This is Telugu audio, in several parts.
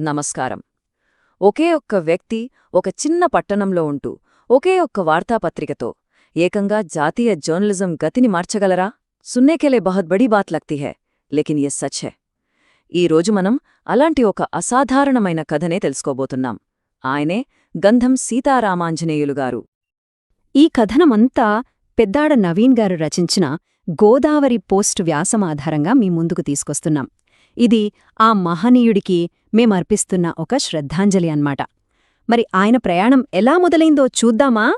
నమస్కారం. ఒకే ఒక్క వ్యక్తి ఒక చిన్న పట్టణంలో ఉంటూ ఒకే ఒక్క వార్తాపత్రికతో ఏకంగా జాతీయ జర్నలిజం గతిని మార్చగలరా? సున్నేకెలే బహత్ బడీ బాత్ లగ్తీ హై లేకిన్ యే సచ్ హై. ఈ రోజు మనం అలాంటి ఒక అసాధారణమైన కథనే తెలుసుకోబోతున్నాం. ఆయనే గంధం సీతారామాంజనేయులు గారు. ఈ కథనమంతా పెద్దాడ నవీన్ గారు రచించిన గోదావరి పోస్ట్ వ్యాసం ఆధారంగా మీ ముందుకు తీసుకొస్తున్నాం. ఇది ఆ మహనీయుడికి మేమర్పిస్తున్న ఒక శ్రద్ధాంజలి అన్మాట మరి ఆయన ప్రయాణం ఎలా మొదలైందో చూద్దామా?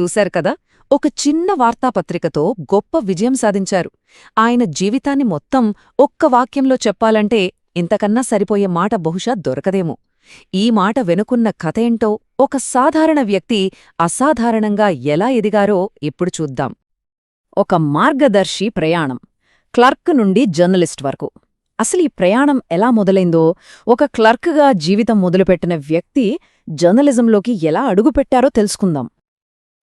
చూశారు కదా ఒక చిన్న వార్తాపత్రికతో గొప్ప విజయం సాధించారు. ఆయన జీవితాన్ని మొత్తం ఒక్క వాక్యంలో చెప్పాలంటే ఇంతకన్నా సరిపోయే మాట బహుశా దొరకదేమో. ఈ మాట వెనుకున్న కథేంటో ఒక సాధారణ వ్యక్తి అసాధారణంగా ఎలా ఎదిగారో ఇప్పుడు చూద్దాం. ఒక మార్గదర్శి ప్రయాణం. క్లర్క్ నుండి జర్నలిస్ట్ వరకు. అసలు ఈ ప్రయాణం ఎలా మొదలైందో ఒక క్లర్క్గా జీవితం మొదలుపెట్టిన వ్యక్తి జర్నలిజంలోకి ఎలా అడుగుపెట్టారో తెలుసుకుందాం.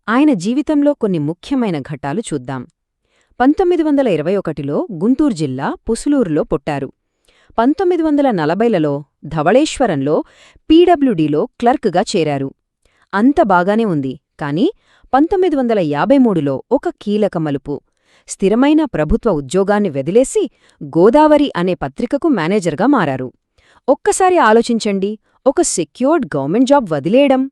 ఆయన జీవితంలో కొన్ని ముఖ్యమైన ఘట్టాలు చూద్దాం. పంతొమ్మిది వందల ఇరవై ఒకటిలో గుంటూరు జిల్లా పుసులూరులో పుట్టారు. పంతొమ్మిది వందల నలభైలలో ధవళేశ్వరంలో పీడబ్ల్యూడీలో క్లర్క్గా చేరారు. అంత బాగానే ఉంది కాని పంతొమ్మిది వందల యాభై మూడులో ఒక కీలక మలుపు. స్థిరమైన ప్రభుత్వ ఉద్యోగాన్ని వెదిలేసి గోదావరి అనే పత్రికకు మేనేజర్గా మారారు. ఒక్కసారి ఆలోచించండి ఒక సెక్యూర్డ్ గవర్నమెంట్ జాబ్ వదిలేయడం.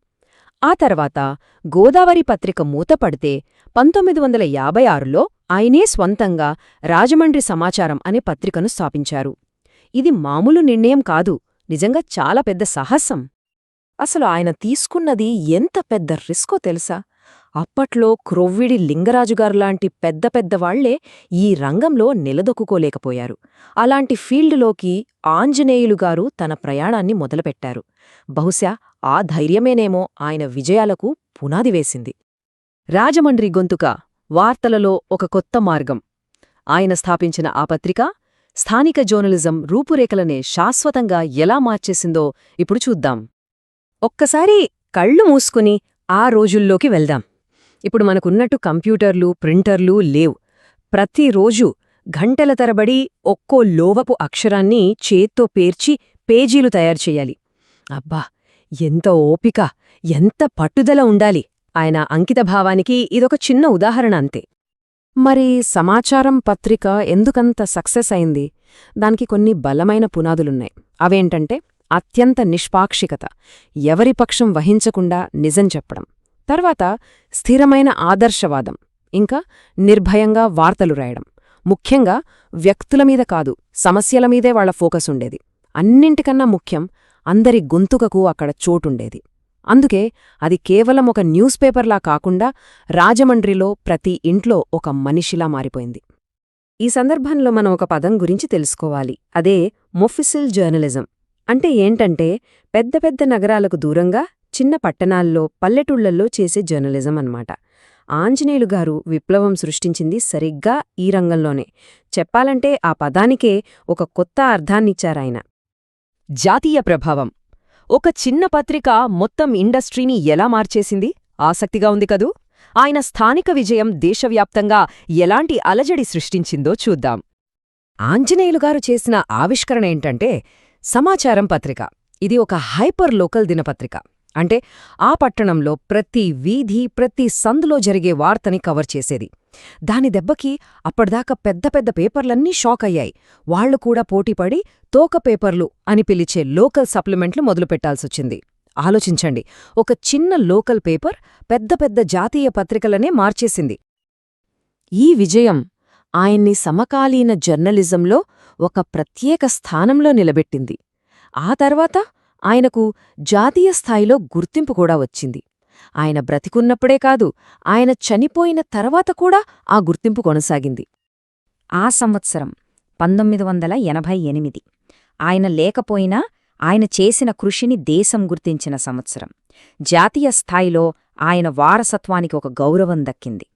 ఆ తర్వాత గోదావరి పత్రిక మూతపడితే పంతొమ్మిది వందల యాభై ఆరులో ఆయనే స్వంతంగా రాజమండ్రి సమాచారం అనే పత్రికను స్థాపించారు. ఇది మామూలు నిర్ణయం కాదు నిజంగా చాలా పెద్ద సాహసం. అసలు ఆయన తీసుకున్నది ఎంత పెద్ద రిస్కో తెలుసా? అప్పట్లో క్రొవ్విడి లింగరాజుగారులాంటి పెద్ద పెద్దవాళ్ళే ఈ రంగంలో నిలదొక్కుకోలేకపోయారు. అలాంటి ఫీల్డులోకి ఆంజనేయులుగారు తన ప్రయాణాన్ని మొదలుపెట్టారు. బహుశా ఆ ధైర్యమేనేమో ఆయన విజయాలకు పునాది వేసింది. రాజమండ్రి గొంతుక వార్తలలో ఒక కొత్త మార్గం. ఆయన స్థాపించిన ఆ పత్రిక స్థానిక జర్నలిజం రూపురేఖలనే శాశ్వతంగా ఎలా మార్చేసిందో ఇప్పుడు చూద్దాం. ఒక్కసారి కళ్ళు మూసుకుని ఆ రోజుల్లోకి వెళ్దాం. ఇప్పుడు మనకున్నట్టు కంప్యూటర్లు ప్రింటర్లు లేవు. ప్రతిరోజు గంటల తరబడి ఒక్కో లోవపు అక్షరాన్ని చేత్తో పేర్చి పేజీలు తయారు చెయ్యాలి అబ్బా ఎంత ఓపిక ఎంత పట్టుదల ఉండాలి. ఆయన అంకితభావానికి ఇదొక చిన్న ఉదాహరణ అంతే. మరి సమాచారం పత్రిక ఎందుకంత సక్సెస్ అయింది? దానికి కొన్ని బలమైన పునాదులున్నాయి. అవేంటంటే అత్యంత నిష్పాక్షికత. ఎవరి పక్షం వహించకుండా నిజం చెప్పడం. తర్వాత స్థిరమైన ఆదర్శవాదం ఇంకా నిర్భయంగా వార్తలు రాయడం. ముఖ్యంగా వ్యక్తుల మీద కాదు సమస్యల మీదే వాళ్ళ ఫోకస్ ఉండేది. అన్నింటికన్నా ముఖ్యం అందరి గొంతుకకు అక్కడ చోటుండేది. అందుకే అది కేవలం ఒక న్యూస్ పేపర్లా కాకుండా రాజమండ్రిలో ప్రతి ఇంట్లో ఒక మనిషిలా మారిపోయింది. ఈ సందర్భంలో మనం ఒక పదం గురించి తెలుసుకోవాలి. అదే మొఫిసిల్ జర్నలిజం. అంటే ఏంటంటే పెద్ద పెద్ద నగరాలకు దూరంగా చిన్న పట్టణాల్లో పల్లెటూళ్ళల్లో చేసే జర్నలిజం అన్నమాట. ఆంజనేయులు గారు విప్లవం సృష్టించింది సరిగ్గా ఈ రంగంలోనే. చెప్పాలంటే ఆ పదానికే ఒక కొత్త అర్థాన్నిచ్చారాయన జాతీయ ప్రభావం. ఒక చిన్న పత్రిక మొత్తం ఇండస్ట్రీని ఎలా మార్చేసింది? ఆసక్తిగా ఉంది కదూ? ఆయన స్థానిక విజయం దేశవ్యాప్తంగా ఎలాంటి అలజడి సృష్టించిందో చూద్దాం. ఆంజనేయులుగారు చేసిన ఆవిష్కరణ ఏంటంటే సమాచారం పత్రిక. ఇది ఒక హైపర్ లోకల్ దినపత్రిక. అంటే ఆ పట్టణంలో ప్రతి వీధి ప్రతి సందులో జరిగే వార్తని కవర్ చేసేది. దాని దెబ్బకి అప్పటిదాకా పెద్ద పెద్ద పేపర్లన్నీ షాక్ అయ్యాయి. వాళ్ళు కూడా పోటీపడి తోక పేపర్లు అని పిలిచే లోకల్ సప్లిమెంట్లు మొదలుపెట్టాల్సొచ్చింది ఆలోచించండి ఒక చిన్న లోకల్ పేపర్ పెద్ద పెద్ద జాతీయ పత్రికలనే మార్చేసింది. ఈ విజయం ఆయన్ని సమకాలీన జర్నలిజంలో ఒక ప్రత్యేక స్థానంలో నిలబెట్టింది. ఆ తర్వాత ఆయనకు జాతీయ స్థాయిలో గుర్తింపు కూడా వచ్చింది. ఆయన బ్రతికున్నప్పుడే కాదు ఆయన చనిపోయిన తర్వాత కూడా ఆ గుర్తింపు కొనసాగింది. ఆ సంవత్సరం పంతొమ్మిది వందల ఎనభై ఎనిమిది. ఆయన లేకపోయినా ఆయన చేసిన కృషిని దేశం గుర్తించిన సంవత్సరం. జాతీయ స్థాయిలో ఆయన వారసత్వానికి ఒక గౌరవం దక్కింది.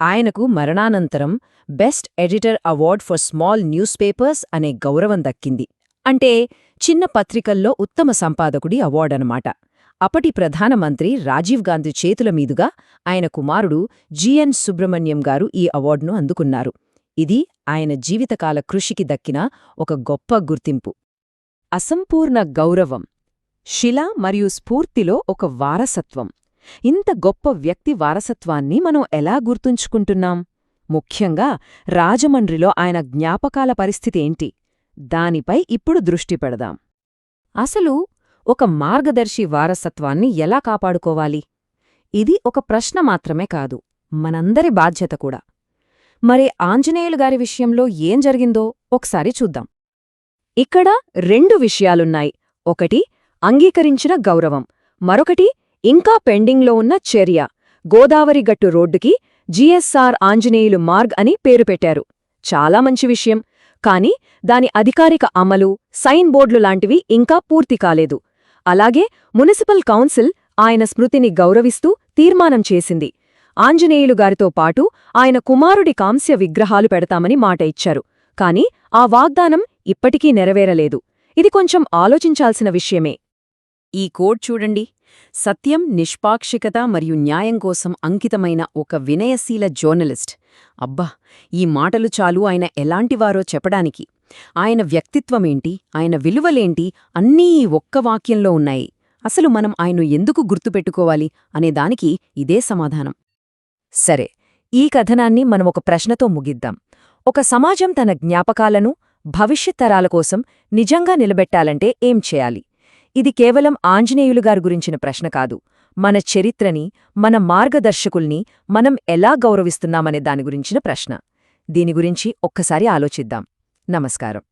ఆయనకు మరణానంతరం best editor award for small news papers అనే గౌరవం దక్కింది. అంటే చిన్న పత్రికల్లో ఉత్తమ సంపాదకుడి అవార్డనమాట. అప్పటి ప్రధానమంత్రి రాజీవ్ గాంధీ చేతుల మీదుగా ఆయన కుమారుడు జిఎన్ సుబ్రహ్మణ్యం గారు ఈ అవార్డును అందుకున్నారు. ఇది ఆయన జీవితకాల కృషికి దక్కిన ఒక గొప్ప గుర్తింపు. అసంపూర్ణ గౌరవం శిల మరియు స్ఫూర్తిలో ఒక వారసత్వం. ఇంత గొప్ప వ్యక్తి వారసత్వాన్ని మనం ఎలా గుర్తుంచుకుంటున్నాం? ముఖ్యంగా రాజమండ్రిలో ఆయన జ్ఞాపకాల పరిస్థితి ఏంటి? దానిపై ఇప్పుడు దృష్టి పెడదాం. అసలు ఒక మార్గదర్శి వారసత్వాన్ని ఎలా కాపాడుకోవాలి? ఇది ఒక ప్రశ్న మాత్రమే కాదు మనందరి బాధ్యత కూడా. మరి ఆంజనేయులుగారి విషయంలో ఏం జరిగిందో ఒకసారి చూద్దాం. ఇక్కడ రెండు విషయాలున్నాయి. ఒకటి అంగీకరించిన గౌరవం. మరొకటి ఇంకా పెండింగ్లో ఉన్న చర్య. గోదావరి గట్టు రోడ్డుకి జిఎస్ఆర్ ఆంజనేయులు మార్గ్ అని పేరు పెట్టారు. చాలా మంచి విషయం. కాని దాని అధికారిక అమలు సైన్ బోర్డులు లాంటివి ఇంకా పూర్తి కాలేదు. అలాగే మునిసిపల్ కౌన్సిల్ ఆయన స్మృతిని గౌరవిస్తూ తీర్మానం చేసింది. ఆంజనేయులు గారితో పాటు ఆయన కుమారుడి కాంస్య విగ్రహాలు పెడతామని మాట ఇచ్చారు. కాని ఆ వాగ్దానం ఇప్పటికీ నెరవేరలేదు. ఇది కొంచెం ఆలోచించాల్సిన విషయమే. ఈ కోడ్ చూడండి. సత్యం నిష్పాక్షికత మరియు న్యాయం కోసం అంకితమైన ఒక వినయశీల జర్నలిస్ట్. అబ్బా! ఈ మాటలు చాలు ఆయన ఎలాంటివారో చెప్పడానికి. ఆయన వ్యక్తిత్వమేంటి? ఆయన విలువలేంటి? అన్నీ ఈ ఒక్క వాక్యంలో ఉన్నాయి. అసలు మనం ఆయన్ను ఎందుకు గుర్తుపెట్టుకోవాలి? అనేదానికి ఇదే సమాధానం. సరే ఈ కథనాన్ని మనం ఒక ప్రశ్నతో ముగిద్దాం. ఒక సమాజం తన జ్ఞాపకాలను భవిష్యత్ తరాల కోసం నిజంగా నిలబెట్టాలంటే ఏం చేయాలి? ఇది కేవలం ఆంజనేయులు గారి గురించిన ప్రశ్న కాదు. మన చరిత్రని మన మార్గదర్శకుల్ని మనం ఎలా గౌరవిస్తున్నామనే దాని గురించిన ప్రశ్న. దీని గురించి ఒక్కసారి ఆలోచిద్దాం. నమస్కారం.